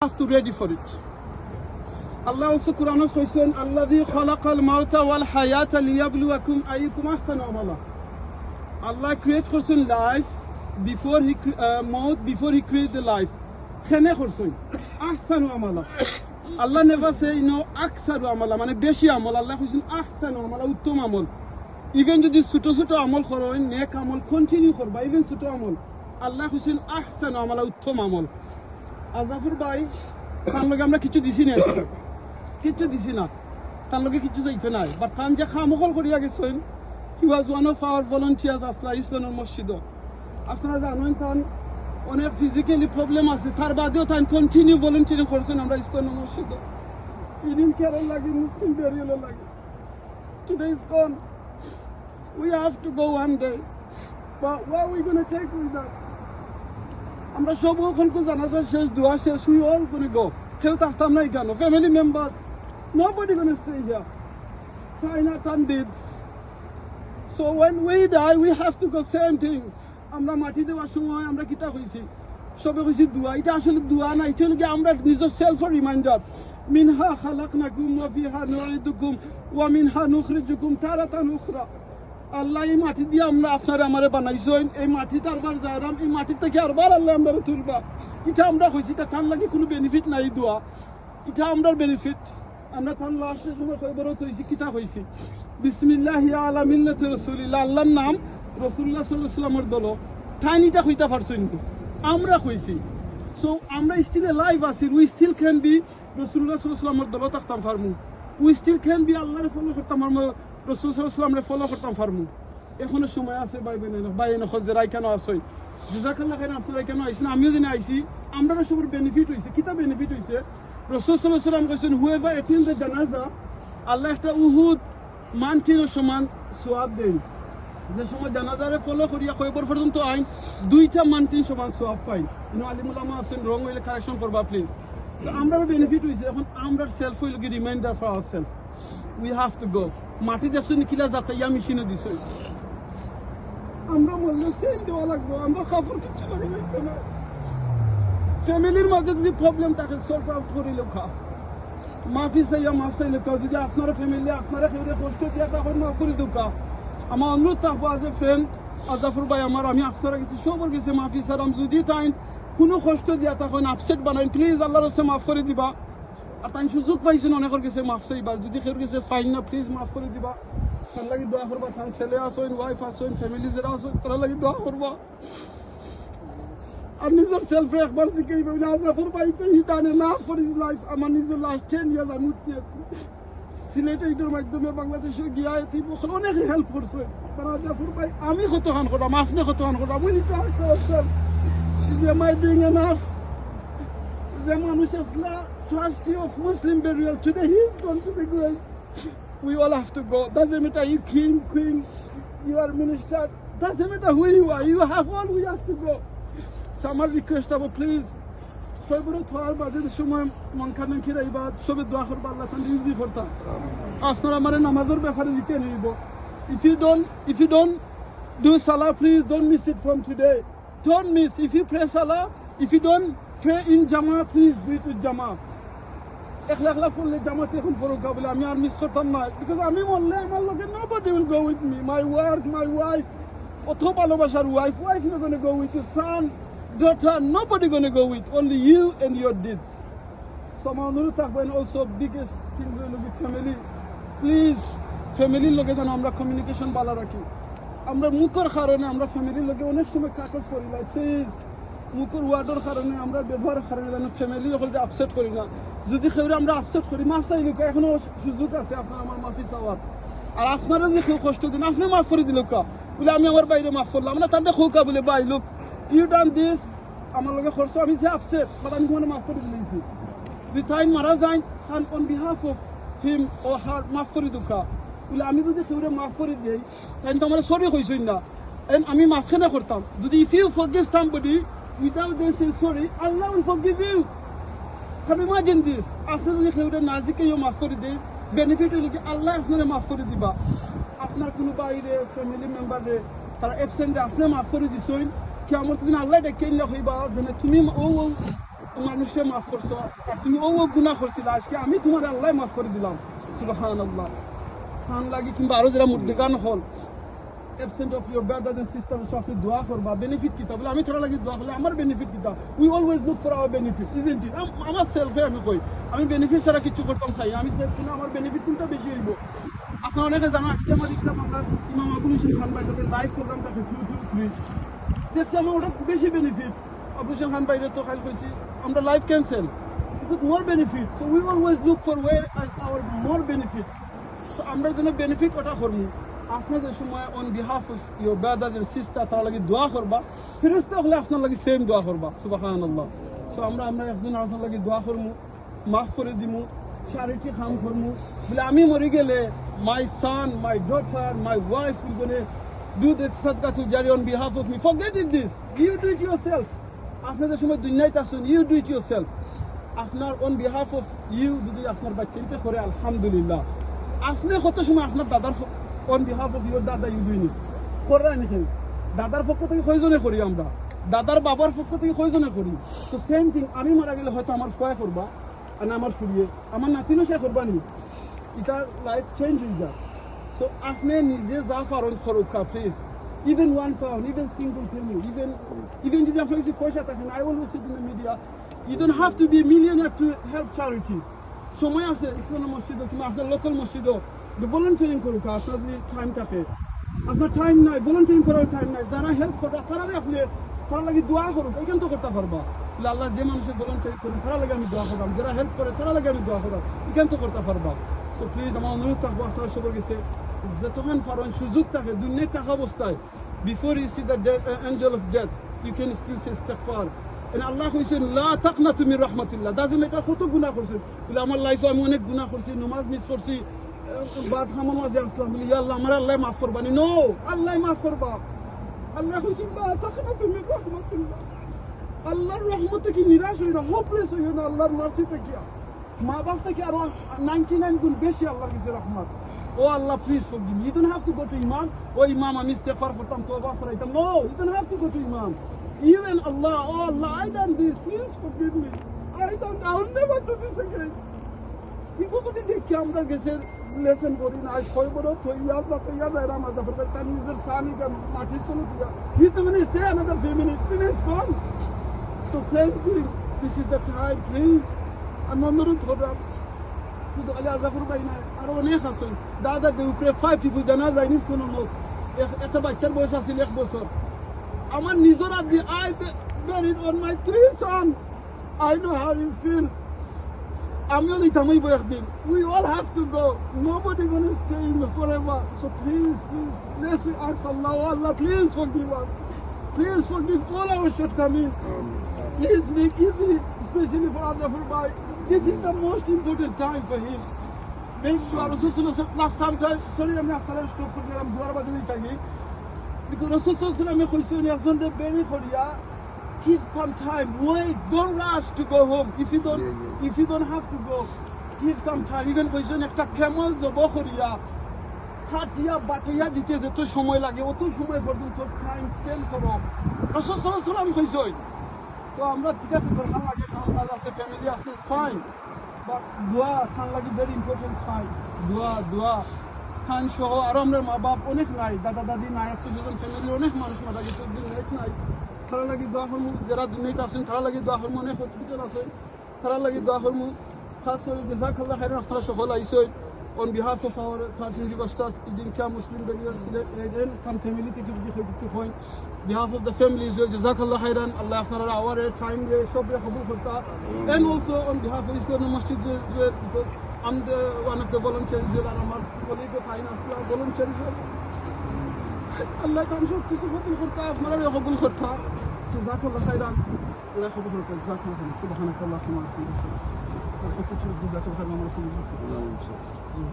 have to ready for it. Allah also Quran কৈছেন আল্লাযী খালাকাল মাউতা ওয়াল হায়াতা লিয়াবলুয়াকুম আইয়ুকুম আহসানু আমালা Allah create করছেন life before he cre- uh, maut before he create the life খেনে করছেন আহসানু আমালা আল্লাহ নেভার সে নো আকসারু আমালা মানে বেশি আমল আল্লাহ কইছেন আহসানু আমালা উত্তম আমল ইভেন যদি ছোট ছোট আমল করেন নেক আমল কন্টিনিউ করবা ইভেন ছোট আমল আল্লাহ কইছেন আহসানু আমালা উত্তম আমল আজাফর ভাই, তার লগে আমরা কিছু দিছি না। কিছু দিছি না। তার লগে কিছু চাইতে নাই। বাট তান যে খামকল করিয়া গেছেন he was one of our volunteers আসলা ইসলামের মসজিদ আপনারা জানেন তান অনেক ফিজিক্যালি প্রবলেম আছে। তার বাদেও তান কন্টিনিউ ভলেন্টিয়ারিং করছেন আমরা ইসলামের মসজিদ ইদিন কেয়ারের লাগে, মুসলিম বেরিয়েলের লাগে। Today is gone we have to go one day But what are we going to take? আমরা সব ওখানকে জানাজার শেষ দোয়া, শেষ উই অল করে গো। কেউ থাকতাম না কেন? ফ্যামিলি গোনা স্টে হিয়ার তাই না তান did so when we die we have to go same thing আমরা মাটি দেওয়ার সময় আমরা কিতা হয়েছি সবে কইছি দোয়া। এটা আসলে দোয়া না, এটা হলো আমরা নিজের সেলফ রিমাইন্ডার মিনহা খালাকনাকুম ওয়া ফিহা নুঈদুকুম ওয়া মিনহা নুখরিজুকুম তারাতান উখরা। আল্লাহ এই মাটি দিয়ে আমরা আপনারা আমারে বানাইছেন এই মাটি তারবার যাইরাম এই মাটি থেকে আরবার আল্লাহ আমরা তুলবা। এটা আমরা হয়েছি এটা তার লাগে কোনো বেনিফিট নাই দোয়া। এটা আমরার বেনিফিট আমরা তার লাস্টের সময় খবরও হয়েছি কিতা হয়েছি বিসমিল্লাহ আলা মিল্লাত রসুলিল্লাহ, আল্লাহর নাম রসুল্লাহ সাল্লাহ সাল্লামের দল। ঠাইনিটা হইতা পারছেন আমরা হয়েছি সো আমরা স্টিল লাইভ আছি উই স্টিল ক্যান বি রসুল্লাহ সাল্লাহ সাল্লামের দল থাকতাম পারমু উই স্টিল ক্যান বি আল্লাহরে ফলো করতাম পারমু রসুল সাল্লামরে ফলো করতাম পারমু এখনও সময় আছে ভাই বোন, ভাই এনে খজেরাই কেন আসই জুজাকাল্লাহ কেন আপনারা কেন আইসেন আমিও যেন আইসি আমরা সবার বেনিফিট হয়েছে কিতা বেনিফিট হয়েছে রসুল সাল্লাহ সাল্লাম কইছেন হুয়েবা এটিন দ্য জানাজা আল্লাহ একটা উহুদ মানটির সমান সোয়াব দেন। যে সময় জানাজারে ফলো করিয়া কয়বর পর্যন্ত আইন, দুইটা মানটিন সমান সোয়াব পাই। ইনো আলিমুল্লামা আছেন, রং হইলে কারেকশন করবা প্লিজ আমরাও বেনিফিট হয়েছে এখন আমরা সেলফ হইল কি reminder for our self we have to go মাটি দেখছেন কিলা যাতাইয়া মেশিনে দিছে। আমরা মরলে সেল দেওয়া লাগবো। আমরা কাপড় কিচ্ছু লাগে যাইতো না। ফ্যামিলির মাঝে যদি প্রবলেম থাকে সলভ আউট করে লোকা মাফি চাইয়া, মাফ চাই লোকা যদি আপনার ফ্যামিলি আপনারা কেউ কষ্ট দিয়া তখন মাফ করে দোকা আমার অনুরোধ থাকব আজ এ ফ্রেন্ড আজাফর ভাই আমার, আমি আপনারা গেছি সবর গেছে, মাফি সারাম যদি তাই কোনো কষ্ট দিয়া তখন আপসেট বানাই প্লিজ আল্লাহর মাফ করে দিবা। আর তাই সুযোগ পাইছেন অনেকের কাছে, মাফ চাইবার যদি কেউ কাছে ফাইন না প্লিজ মাফ করে দিবা। তার লাগি দোয়া করবা, তার ছেলে আসেন ওয়াইফ আসেন ফ্যামিলি যারা আসেন তারা লাগি দোয়া করবা। আর নিজের সেলফ একবার দিকে বলে আজাফর ভাই তো হি না ফর লাইফ আমার নিজের লাস্ট টেন ইয়ার্স আমি উঠতে আছি। সিলেট এইটার মাধ্যমে বাংলাদেশে গিয়া এটি ওখানে অনেক হেল্প করছে। তারা আজাফর ভাই, আমি কত খান করলাম, আপনি কত খান করলাম, উনি তো আসছে am I doing enough? The মানুষ আসলা tragedy of Muslim burial. Today he's gone to the grave. We all have to go. Doesn't matter you king, queen, you are minister. Doesn't matter who you are. You have all. We have to go. Someone request about please. کل برو تو هر بعد شما من کردن که رای بعد شب دعا خور بر لطن ریزی فرتا افتنا مره نماز رو if you don't if you don't do salah please don't miss it from today don't miss if you pray salah if you don't pray in jama, please be to jama. একলা একলা পড়লে জামাতে এখন পড়ুকা বলে আমি আর miss করতাম না because আমি মরলে আমার লোকে nobody will go with me my work my wife অত ভালোবাসার wife wife not going to go with your son daughter nobody going to go with only you and your deeds so আমার অনুরোধ থাকবেন also biggest thing হইল family please ফ্যামিলির লোকে যেন আমরা কমিউনিকেশন ভালো রাখি আমরা মুখের কারণে আমরা ফ্যামিলির লোকে অনেক সময় কাগজ করি না প্লিজ মুখের ওয়ার্ডের কারণে আমরা ব্যবহারের কারণে যেন ফ্যামিলি সকলকে আপসেট করি না যদি কেউ আমরা আপসেট করি মাফ চাই লোক এখনো সুযোগ আছে আপনার আমার মাফি চাওয়ার আর আপনারা যে কেউ কষ্ট দিন আপনি মাফ করে দিল কা বলে আমি আমার বাইরে মাফ করলাম না তাদের খৌকা বলে বাই লোক ইউ ডান দিস আমার লোকে খরচ আমি যে আপসেট বাট আমি তোমার মাফ করে দিয়েছি যদি তাই মারা যায় তান on behalf of him or her মাফ করে দুঃখা বলে আমি যদি কেউরে মাফ করে দিই তাই তো আমার সরি হয়েছই না এন্ড আমি মাফ কেন করতাম যদি if you forgive somebody without them say sorry Allah will forgive you Can you imagine this? আপনি যদি কেউরে নাজিকে ইউ মাফ করে দেই বেনিফিট হইল কি আল্লাহ আপনারে মাফ করে দিবা আপনার কোনো বাইরে ফ্যামিলি মেম্বারে তারা অ্যাবসেন্টে আপনি মাফ করে দিছইন কি আমার তুমি আল্লাহ ডেকে না হইবা যেন তুমি ও ও মানুষে মাফ করছ আর তুমি ও ও গুণা করছিল আজকে আমি তোমার আল্লাহ মাফ করে দিলাম সুবাহান আল্লাহ খান লাগি কিংবা আরও যারা মুদ্রিকান হল absent of your brothers and sisters সব দোয়া করবা বেনিফিট কিতা বলে আমি থোড়া লাগি দোয়া করলে আমার বেনিফিট কিতা we always look for our benefit isn't it আমার সেলফে আমি কই আমি বেনিফিট ছাড়া কিছু করতাম চাই আমি সেলফ কিনা আমার বেনিফিট কোনটা বেশি হইব আপনারা অনেকে জানা আজকে আমার ইকরাম আমরা ইমাম আবুল হোসেন খান ভাই লাইভ প্রোগ্রাম থাকে টু টু থ্রি দেখছি আমার ওটা বেশি বেনিফিট আবুল হোসেন খান ভাইরে তো খালি কইছি আমরা live cancel with more benefit. So we always look for where is our more benefit. So আমরা যেন বেনিফিট ওটা করব আপনাদের সময় on behalf your brother and sister তার লাগে দোয়া করবা। ফেরেস্তা হলে আপনার লাগে সেম দোয়া করবা সুবাহান আল্লাহ সো আমরা আমরা একজন আপনার লাগে দোয়া করব মাফ করে দিমু চারিটি কাম করব বলে, আমি মরে গেলে my son my daughter my wife will gonna do that সাদকাতুল জারি on behalf of me forget it this you do it yourself আপনাদের সময় দুনিয়াতে আসুন ইউ ডু ইট ইউরসেলফ আপনার অন বিহাফ অফ ইউ যদি আপনার বাচ্চাকে করে, আলহামদুলিল্লাহ। আপনি কত সময় আপনার দাদার অন বিহাফ অফ ইউর দাদা ইউ দুইনি করাই নাকি দাদার পক্ষ থেকে কয়জনে করি আমরা। দাদার বাবার পক্ষ থেকে কয়জনে করি। তো সেম থিং আমি মারা গেলে হয়তো আমার ফয়া করবা আর আমার ফুরিয়ে। আমার নাতিনও সে করবা নি। এটার লাইফ চেঞ্জ হয়ে যায় সো আপনি নিজে যা পারেন খরকা please even one pound, even single penny, even even যদি আপনার কাছে পয়সা থাকে I always sit in the media you don't have to be a millionaire to help charity সময় আছে ইসলাম মসজিদও কিংবা আপনার লোকাল মসজিদও। ভলেন্টিয়ারিং করুক আপনার যদি টাইম থাকে। আপনার টাইম নাই ভলেন্টিয়ারিং করার টাইম নাই, যারা হেল্প করবে, তারা আপনি তারা লাগে দোয়া করুক এখান তো করতে পারবা। আল্লাহ যে মানুষের ভলেন্টিয়ারিং করুন তারা লাগে আমি দোয়া করলাম। যারা হেল্প করে, তারা লাগে আমি দোয়া করলাম। এখান তো করতে পারবা। সো প্লিজ আমার অনুরোধ থাকব আপনারা সবার কাছে, যতক্ষণ পারেন সুযোগ থাকে, দুনিয়ায় থাকা অবস্থায় before you see the angel of death you can still say ইস্তেগফার And আল্লাহ কইছেন লা তাকনাতু মির রাহমাতিল্লাহ। দাজম এটা কত গুনাহ করছে বলে, আমার লাইফে আমি অনেক গুনাহ করছি, নামাজ মিস করছি বাদ হামার মাঝে আসলাম বলি ইয়া আল্লাহ আমার আল্লাহ মাফ করবানি নো আল্লাহ মাফ করবা আল্লাহ কইছেন লা তাকনাতু মির রাহমাতিল্লাহ আল্লাহর রহমতে কি নিরাশ হই না হোপলেস হই না আল্লাহর মার্সি থেকে মা বাপ থেকে আরো নাইনটি নাইন গুণ বেশি আল্লাহর কাছে রহমত ও Allah please forgive me you don't have to go to imam ও ইমাম আমি ইস্তেগফার করতাম তওবা করাইতাম no you don't have to go to imam even Allah oh Allah I done this please forgive me I don't I will never do this again কিন্তু যদি দেখি আমরা গেছে লেসন করি না আজ ছয় বড় থইয়া যাতে ইয়া যায় আমার দাফর তার নিজের সানি কা মাটি চলে দিয়া he's the minute stay another few minutes then it's gone so same thing this is the time please আমি অনুরোধ করলাম শুধু আলী আজাফর ভাই না আরো অনেক আছেন দাদা দে উপরে ফাইভ পিপুল জানা যায় নিস কোনো মস একটা বাচ্চার বয়স আছিল এক বছর আমার নিজের আদি I buried on my three son I know how you feel I'm only Tamil Birthday. We all have to go. Nobody gonna stay in the forever. So please, please, let's ask Allah, Allah, please forgive us. Please forgive all our shortcomings. Please make easy, especially for Abdul Furbai. This is the most important time for him. Ben Resulullah last time guys, sorry I'm not going stop for them. Dua rabadini tagi. Because Resulullah sallallahu alaihi wasallam khulsuni afzan de beni khodiya. Give some time. Wait. Don't rush to go home. If you don't, Yeah, yeah. if you don't have to go, give some time. Even question একটা camel জব খরিয়া খাটিয়া বাটিয়া দিতে যত সময় লাগে অত সময় পর্যন্ত টাইম স্পেন্ড করো রসুল সাল্লাম কইসই তো আমরা ঠিক আছে তোর লাগে কাজ আছে ফ্যামিলি আছে ফাইন বাট দোয়া খান লাগে ভেরি ইম্পর্টেন্ট ফাইন দোয়া দোয়া খান সহ আরও আমরা মা বাপ অনেক নাই দাদা দাদি নাই একশো দুজন ফ্যামিলি অনেক মানুষ মারা গেছে দিন নাই তারা লাগি দোয়া করমু যারা দুনিয়াতে আছেন তারা লাগি দোয়া করমু অনেক হসপিটাল আছে তারা লাগি দোয়া করমু খাস করে জাজাকাল্লাহ খাইরান আপনারা সফল আইসই on behalf of our party Rivastas Idinka Muslim Believers Agent and family থেকে যদি কিছু হয় behalf of the families jazakallah khairan Allah আপনারা our time দিয়ে সব কবুল করতা and also on behalf of Islam Masjid because I'm the one of the volunteers যারা আমার colleague ফাইন আসলা volunteers الله يكون شوف تشوف الخرطة في مرة ياخذ الخرطة جزاك الله خيرا. الله ياخذ الخرطة جزاك الله خيرا. سبحانك اللهم وبحمدك. جزاك الله خيرا. ما